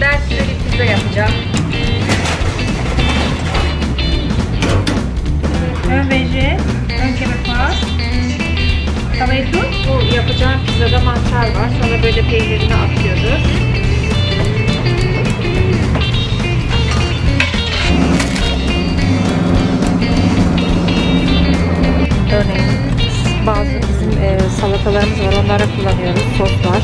Ben size bir pizza yapacağım. Ön veje, ön kebap Tavayı. Bu yapacağım pizzada mantar var. Sonra böyle peynirini atıyoruz. Örneğin bazı bizim e, salatalarımız var. Onlara kullanıyoruz. Sos var.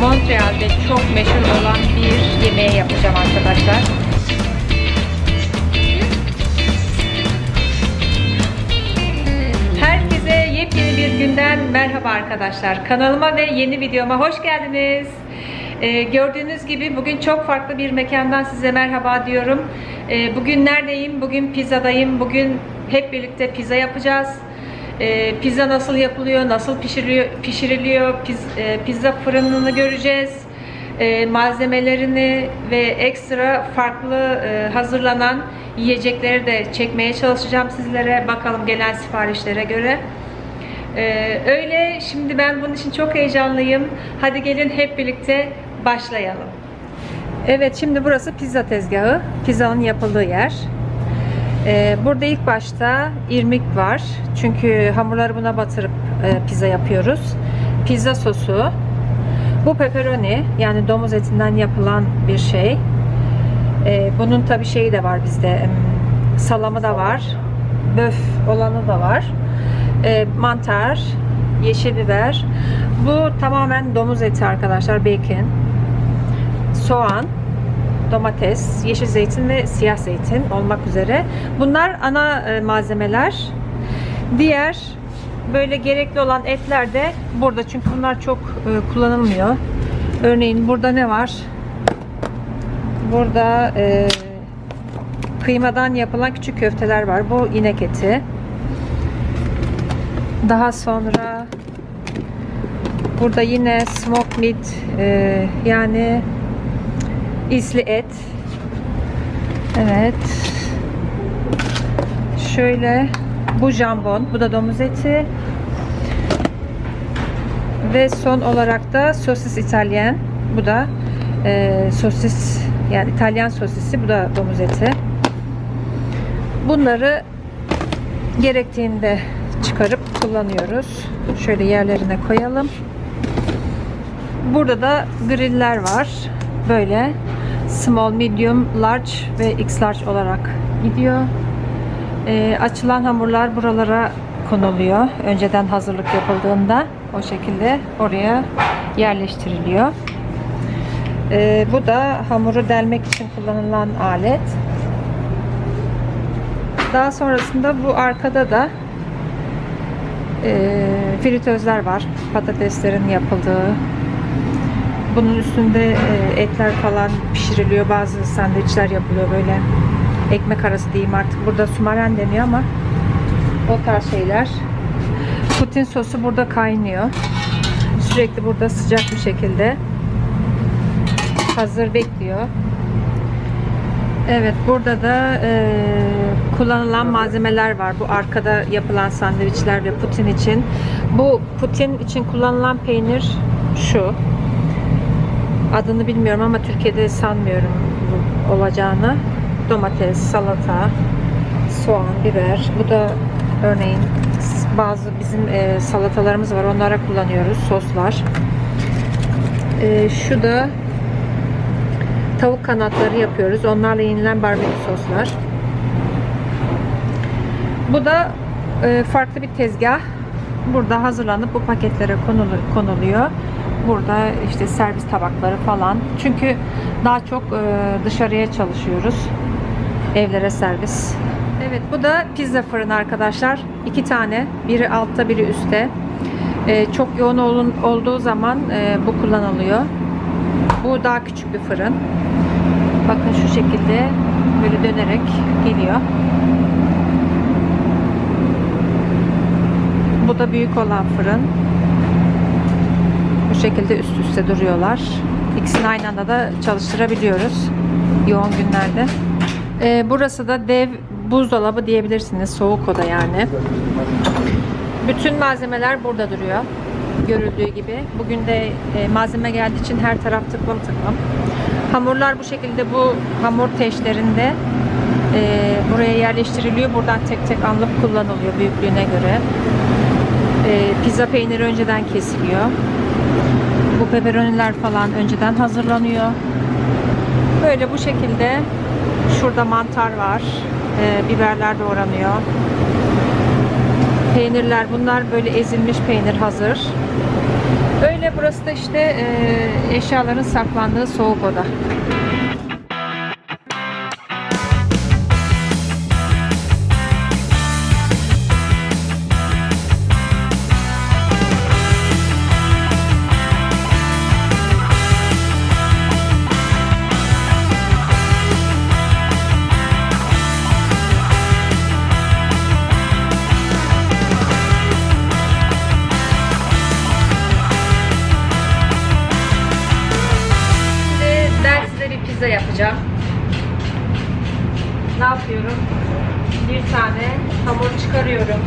Montreal'de çok meşhur olan bir yemeği yapacağım arkadaşlar. Herkese yepyeni bir günden merhaba arkadaşlar. Kanalıma ve yeni videoma hoş geldiniz. Ee, gördüğünüz gibi bugün çok farklı bir mekandan size merhaba diyorum. Ee, bugün neredeyim? Bugün pizzadayım. Bugün hep birlikte pizza yapacağız. Ee, pizza nasıl yapılıyor, nasıl pişiriliyor, pişiriliyor piz- e, pizza fırınını göreceğiz. Ee, malzemelerini ve ekstra farklı e, hazırlanan yiyecekleri de çekmeye çalışacağım sizlere. Bakalım gelen siparişlere göre. Ee, öyle şimdi ben bunun için çok heyecanlıyım. Hadi gelin hep birlikte başlayalım. Evet şimdi burası pizza tezgahı. Pizzanın yapıldığı yer. Ee, burada ilk başta irmik var. Çünkü hamurları buna batırıp e, pizza yapıyoruz. Pizza sosu. Bu pepperoni yani domuz etinden yapılan bir şey. Ee, bunun tabi şeyi de var bizde. Salamı da var. Böf olanı da var. Ee, mantar, yeşil biber. Bu tamamen domuz eti arkadaşlar. Bacon. Soğan, domates, yeşil zeytin ve siyah zeytin olmak üzere. Bunlar ana e, malzemeler. Diğer böyle gerekli olan etler de burada çünkü bunlar çok e, kullanılmıyor. Örneğin burada ne var? Burada e, kıymadan yapılan küçük köfteler var. Bu inek eti. Daha sonra burada yine smoked meat e, yani isli et. Evet. Şöyle bu jambon, bu da domuz eti. Ve son olarak da sosis İtalyan. Bu da e, sosis yani İtalyan sosisi. Bu da domuz eti. Bunları gerektiğinde çıkarıp kullanıyoruz. Şöyle yerlerine koyalım. Burada da griller var. Böyle small, medium, large ve x large olarak gidiyor. Ee, açılan hamurlar buralara konuluyor. Önceden hazırlık yapıldığında o şekilde oraya yerleştiriliyor. Ee, bu da hamuru delmek için kullanılan alet. Daha sonrasında bu arkada da e, fritözler var. Patateslerin yapıldığı. Bunun üstünde e, etler falan pişiriliyor. Bazı sandviçler yapılıyor böyle. Ekmek arası diyeyim artık. Burada sumaren deniyor ama o tarz şeyler. Putin sosu burada kaynıyor. Sürekli burada sıcak bir şekilde hazır bekliyor. Evet burada da e, kullanılan malzemeler var. Bu arkada yapılan sandviçler ve putin için. Bu putin için kullanılan peynir şu. Adını bilmiyorum ama Türkiye'de sanmıyorum olacağını. Domates, salata, soğan, biber. Bu da örneğin bazı bizim e, salatalarımız var. Onlara kullanıyoruz. Soslar. E, şu da tavuk kanatları yapıyoruz. Onlarla yenilen barbekü soslar. Bu da e, farklı bir tezgah. Burada hazırlanıp bu paketlere konulu- konuluyor. Burada işte servis tabakları falan. Çünkü daha çok e, dışarıya çalışıyoruz. Evlere servis. Evet bu da pizza fırını arkadaşlar. İki tane. Biri altta biri üstte. E, çok yoğun olduğu zaman e, bu kullanılıyor. Bu daha küçük bir fırın. Bakın şu şekilde böyle dönerek geliyor. Bu da büyük olan fırın. Bu şekilde üst üste duruyorlar. İkisini aynı anda da çalıştırabiliyoruz. Yoğun günlerde. Ee, burası da dev buzdolabı diyebilirsiniz. Soğuk oda yani. Bütün malzemeler burada duruyor. Görüldüğü gibi. Bugün de e, malzeme geldiği için her taraf tıklım tıklım. Hamurlar bu şekilde bu hamur teşlerinde e, buraya yerleştiriliyor. Buradan tek tek alınıp kullanılıyor büyüklüğüne göre. E, pizza peyniri önceden kesiliyor. Bu pepperoniler falan önceden hazırlanıyor. Böyle bu şekilde şurada mantar var. E, biberler doğranıyor. Peynirler bunlar böyle ezilmiş peynir hazır. Böyle burası da işte e, eşyaların saklandığı soğuk oda. Yapacağım. Ne yapıyorum? Bir tane hamur çıkarıyorum.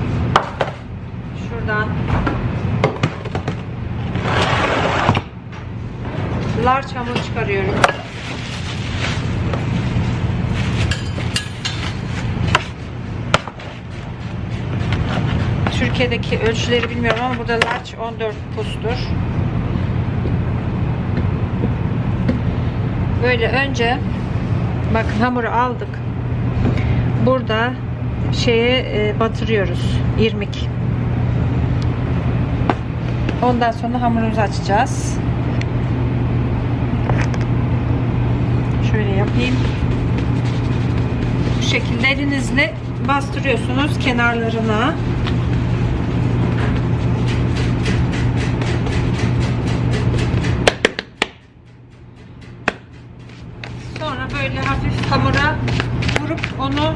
Şuradan. Large hamur çıkarıyorum. Türkiye'deki ölçüleri bilmiyorum ama burada large 14 pustur. Böyle önce bakın hamuru aldık. Burada şeye e, batırıyoruz. irmik. Ondan sonra hamurumuzu açacağız. Şöyle yapayım. Bu şekilde elinizle bastırıyorsunuz kenarlarına. Vurup onu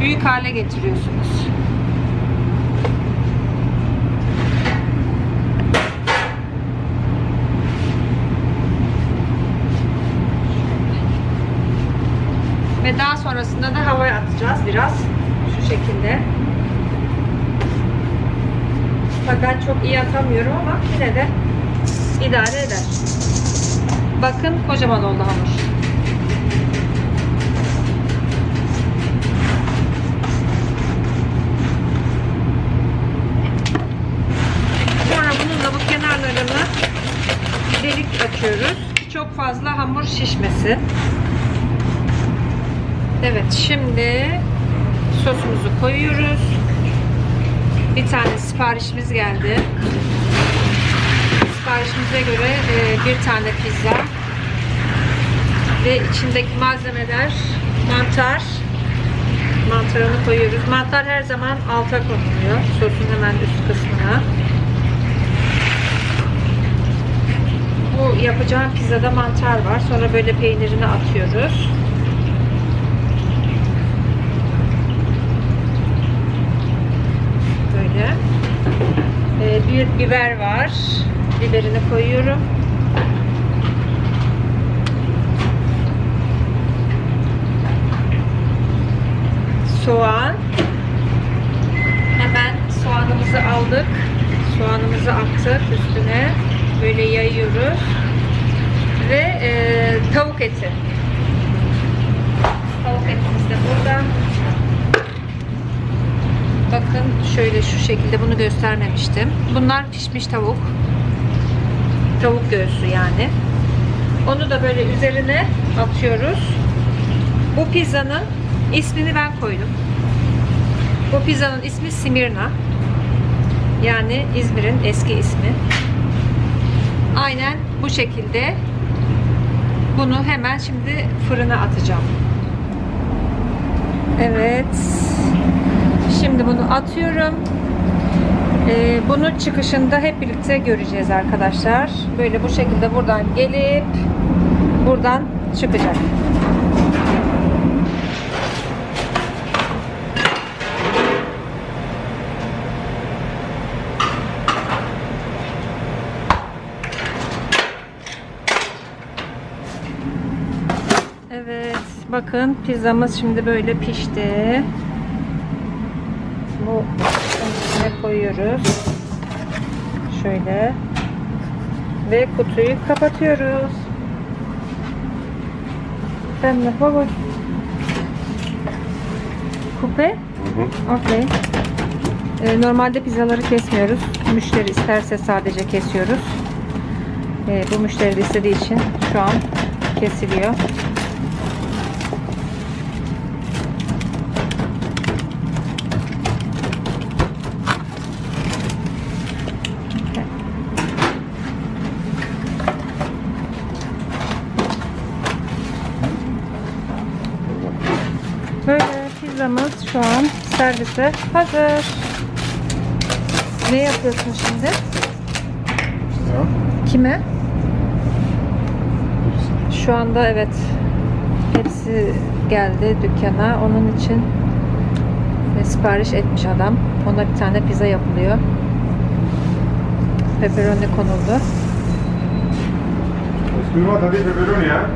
büyük hale getiriyorsunuz. Ve daha sonrasında da havaya atacağız biraz. Şu şekilde. Ben çok iyi atamıyorum ama yine de idare eder. Bakın kocaman oldu hamur. Fazla hamur şişmesin. Evet şimdi sosumuzu koyuyoruz. Bir tane siparişimiz geldi. Siparişimize göre e, bir tane pizza ve içindeki malzemeler mantar mantarını koyuyoruz. Mantar her zaman alta konuluyor. Sosun hemen üst kısmına. Bu yapacağım pizzada mantar var. Sonra böyle peynirini atıyoruz. Böyle. Ee, bir biber var. Biberini koyuyorum. Soğan. Hemen soğanımızı aldık. Soğanımızı attık üstüne. Böyle yayıyoruz. Ve e, tavuk eti. Tavuk etimiz de burada. Bakın şöyle şu şekilde bunu göstermemiştim. Bunlar pişmiş tavuk. Tavuk göğsü yani. Onu da böyle üzerine atıyoruz. Bu pizzanın ismini ben koydum. Bu pizzanın ismi Simirna. Yani İzmir'in eski ismi. Aynen bu şekilde bunu hemen şimdi fırına atacağım. Evet. Şimdi bunu atıyorum. Ee, bunu çıkışında hep birlikte göreceğiz arkadaşlar. Böyle bu şekilde buradan gelip buradan çıkacak. Bakın pizzamız şimdi böyle pişti. Bu içine koyuyoruz. Şöyle. Ve kutuyu kapatıyoruz. was? Coupe? Hı hı. Okey. Ee, normalde pizzaları kesmiyoruz. Müşteri isterse sadece kesiyoruz. Ee, bu müşteri de istediği için şu an kesiliyor. Şu an servise hazır. Ne yapıyorsun şimdi? Ya. Kime? Şu anda evet hepsi geldi dükkana. Onun için e, sipariş etmiş adam. Ona bir tane pizza yapılıyor. Pepperoni konuldu. T'as des pepperoni, hein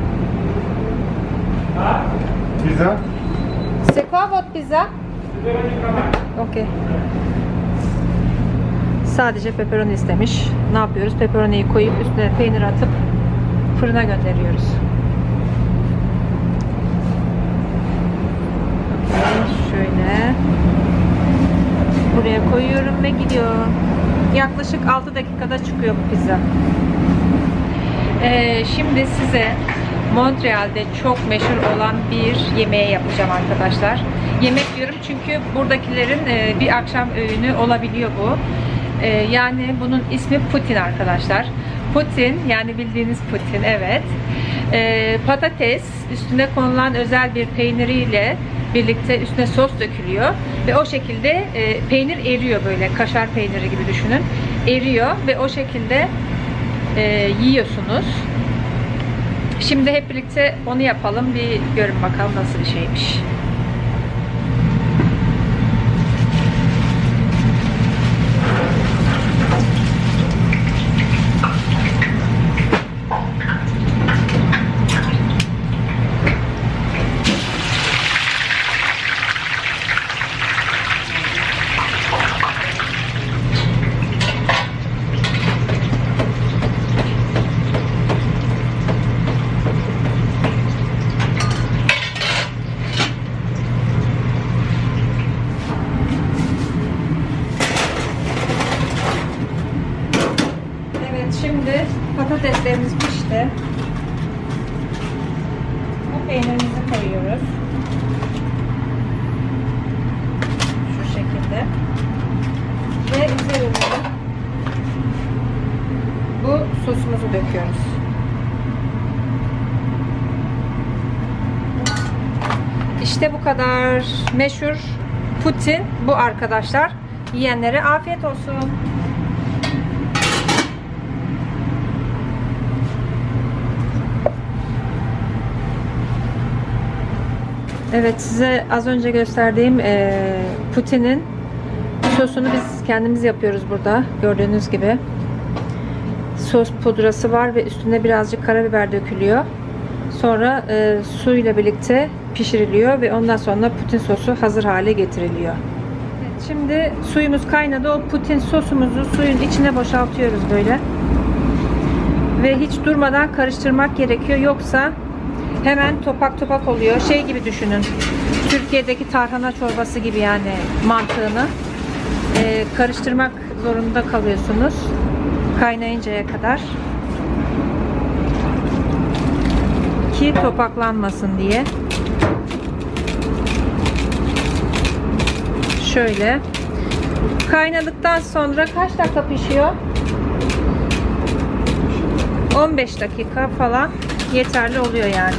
Pizza C'est quoi votre pizza? Okey. Sadece pepperoni istemiş. Ne yapıyoruz? Pepperoni'yi koyup üstüne peynir atıp fırına gönderiyoruz. Şöyle. Buraya koyuyorum ve gidiyor. Yaklaşık 6 dakikada çıkıyor bu pizza. Ee, şimdi size Montreal'de çok meşhur olan bir yemeği yapacağım arkadaşlar. Yemek diyorum çünkü buradakilerin e, bir akşam öğünü olabiliyor bu. E, yani bunun ismi Putin arkadaşlar. Putin yani bildiğiniz Putin evet. E, patates üstüne konulan özel bir peyniriyle birlikte üstüne sos dökülüyor ve o şekilde peynir eriyor böyle kaşar peyniri gibi düşünün. Eriyor ve o şekilde e, yiyorsunuz. Şimdi hep birlikte onu yapalım. Bir görün bakalım nasıl bir şeymiş. Evet şimdi patateslerimiz pişti. Bu peynirimizi koyuyoruz. Şu şekilde. Ve üzerine bu sosumuzu döküyoruz. İşte bu kadar meşhur Putin bu arkadaşlar. Yiyenlere afiyet olsun. Evet size az önce gösterdiğim eee, Putin'in sosunu biz kendimiz yapıyoruz burada. Gördüğünüz gibi. Sos pudrası var ve üstüne birazcık karabiber dökülüyor. Sonra eee suyla birlikte pişiriliyor ve ondan sonra Putin sosu hazır hale getiriliyor. Evet, şimdi suyumuz kaynadı. O Putin sosumuzu suyun içine boşaltıyoruz böyle. Ve hiç durmadan karıştırmak gerekiyor. Yoksa hemen topak topak oluyor. Şey gibi düşünün. Türkiye'deki tarhana çorbası gibi yani mantığını Ee, karıştırmak zorunda kalıyorsunuz. Kaynayıncaya kadar. Ki topaklanmasın diye. Şöyle. Kaynadıktan sonra kaç dakika pişiyor? 15 dakika falan yeterli oluyor yani.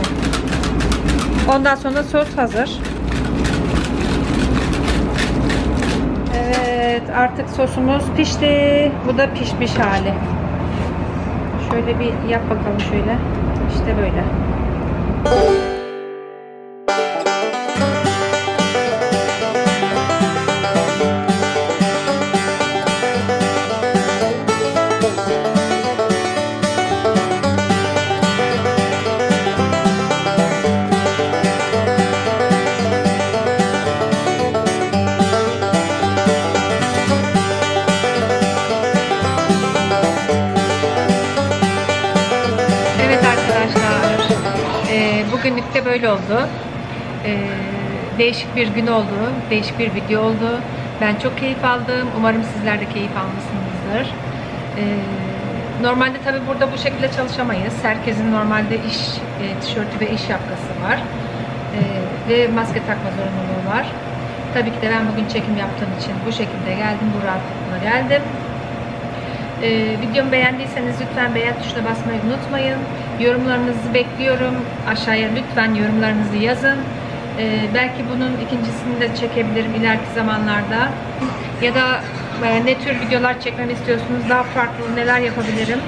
Ondan sonra sos hazır. Evet artık sosumuz pişti. Bu da pişmiş hali. Şöyle bir yap bakalım şöyle. İşte böyle. Bugünlük de böyle oldu. Ee, değişik bir gün oldu. Değişik bir video oldu. Ben çok keyif aldım. Umarım sizler de keyif almışsınızdır. Ee, normalde tabi burada bu şekilde çalışamayız. Herkesin normalde iş e, tişörtü ve iş şapkası var. Ee, ve maske takma zorunluluğu var. Tabii ki de ben bugün çekim yaptığım için bu şekilde geldim. Bu rahatlıkla geldim. Ee, videomu beğendiyseniz lütfen beğen tuşuna basmayı unutmayın. Yorumlarınızı bekliyorum. Aşağıya lütfen yorumlarınızı yazın. Ee, belki bunun ikincisini de çekebilirim ileriki zamanlarda. Ya da e, ne tür videolar çekmemi istiyorsunuz, daha farklı neler yapabilirim.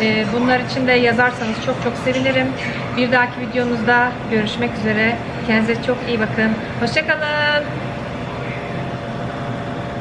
Ee, bunlar için de yazarsanız çok çok sevinirim. Bir dahaki videomuzda görüşmek üzere. Kendinize çok iyi bakın. Hoşçakalın.